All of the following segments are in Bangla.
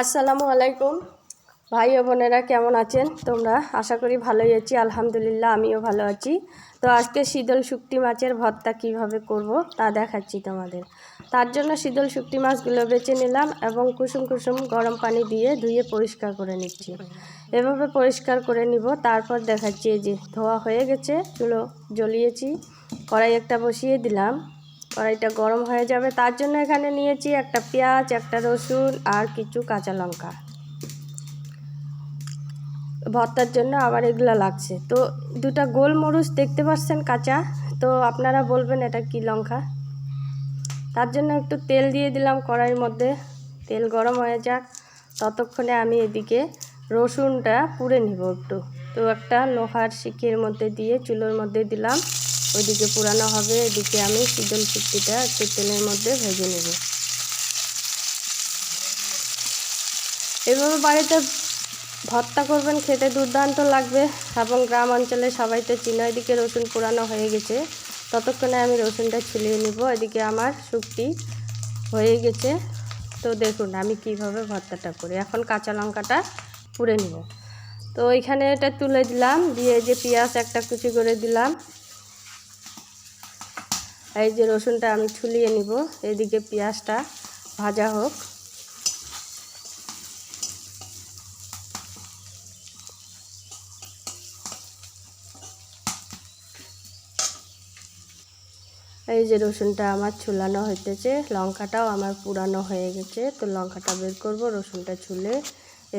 আসসালামু আলাইকুম। ভাই ও বোনেরা কেমন আছেন? তোমরা আশা করি ভালোই আছি, আলহামদুলিল্লাহ, আমিও ভালো আছি। তো আজকে শীতল শুকটি মাছের ভর্তা কীভাবে করব তা দেখাচ্ছি তোমাদের। তার জন্য শীতল শুকটি মাছগুলো বেছে নিলাম এবং কুসুম কুসুম গরম পানি দিয়ে ধুয়ে পরিষ্কার করে নিচ্ছি। এভাবে পরিষ্কার করে নিব, তারপর দেখাচ্ছি যে ধোয়া হয়ে গেছে, চুলো জ্বলিয়েছি কড়াই একটা বসিয়ে দিলাম। কড়াইটা গরম হয়ে যাবে। তার জন্য এখানে নিয়েছি একটা পেঁয়াজ, একটা রসুন আর কিছু কাঁচা লঙ্কা। ভর্তার জন্য আবার এগুলো লাগছে। তো দুটা গোলমরিচ দেখতে পাচ্ছেন কাঁচা। তো আপনারা বলবেন এটা কি লঙ্কা? তার জন্য একটু তেল দিয়ে দিলাম কড়াইয়ের মধ্যে। তেল গরম হয়ে যাক। ততক্ষণে আমি এদিকে রসুনটা পুড়ে নিব একটু। তো একটা লোহার শিকের মধ্যে দিয়ে চুলোর মধ্যে দিলাম। ওইদিকে পুরানো হবে, এদিকে আমি শীতল শুক্তিটা একটু তেলের মধ্যে ভেজে নেব। এভাবে বাড়িতে ভর্তা করবেন, খেতে দুর্দান্ত লাগবে এবং গ্রাম অঞ্চলে সবাই তো চিনো, এদিকে রসুন পুরানো হয়ে গেছে। ততক্ষণে আমি রসুনটা ছিলিয়ে নিব, এদিকে আমার শুক্তি হয়ে গেছে। তো দেখুন, আমি কীভাবে ভর্তাটা করি। এখন কাঁচা লঙ্কাটা পুড়ে নিব। তো এখানে এটা তুলে দিলাম, দিয়ে যে পেঁয়াজ একটা কুচি করে দিলাম এই যে রসুনটা আমি ছুলিয়ে নিব। এদিকে পেঁয়াজটা ভাজা হোক। এই যে রসুনটা আমার ছুলানো হইতেছে, লঙ্কাটাও আমার পুরানো হয়ে গেছে। তো লঙ্কাটা বের করব, রসুনটা ছুলে,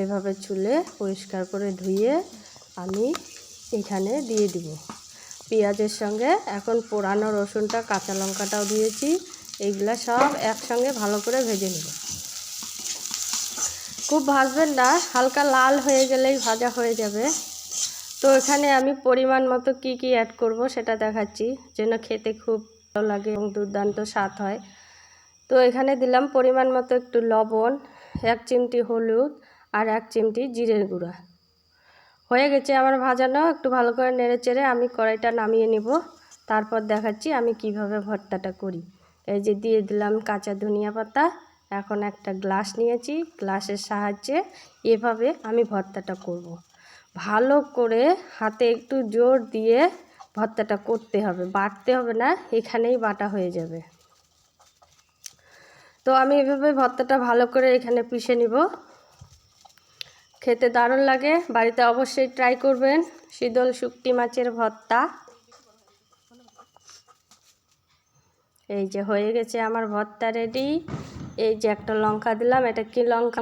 এভাবে ছুলে পরিষ্কার করে ধুয়ে আমি এখানে দিয়ে দিব। পেঁয়াজের সঙ্গে এখন পোড়ানো রসুনটা, কাঁচা লঙ্কাটাও দিয়েছি। এইগুলা সব একসঙ্গে ভালো করে ভেজে নেব। খুব ভাজবেন না, হালকা লাল হয়ে গেলেই ভাজা হয়ে যাবে। তো এখানে আমি পরিমাণ মতো কি কি অ্যাড করব সেটা দেখাচ্ছি, যেন খেতে খুব ভালো লাগে এবং দুর্দান্ত স্বাদ হয়। তো এখানে দিলাম পরিমাণ মতো একটু লবণ, এক চিমটি হলুদ আর এক চিমটি জিরের গুঁড়া। হয়ে গেছে আমার ভাজানো একটু ভালো করে নেড়ে চেড়ে আমি কড়াইটা নামিয়ে নিব। তারপর দেখাচ্ছি আমি কীভাবে ভর্তাটা করি। এই যে দিয়ে দিলাম কাঁচা ধনিয়া পাতা, এখন একটা গ্লাস নিয়েছি, গ্লাসের সাহায্যে এভাবে আমি ভর্তাটা করব। ভালো করে হাতে একটু জোর দিয়ে ভর্তাটা করতে হবে, বাটতে হবে না, এখানেই বাটা হয়ে যাবে। তো আমি এভাবে ভর্তাটা ভালো করে এখানে পিষে নিব। খেতে দারুণ লাগে, বাড়িতে অবশ্যই ট্রাই করবেন। শীতল শুক্তি মাছের ভর্তা। এই যে হয়ে গেছে আমার ভর্তা রেডি এই যে একটা লঙ্কা দিলাম, এটা কি লঙ্কা?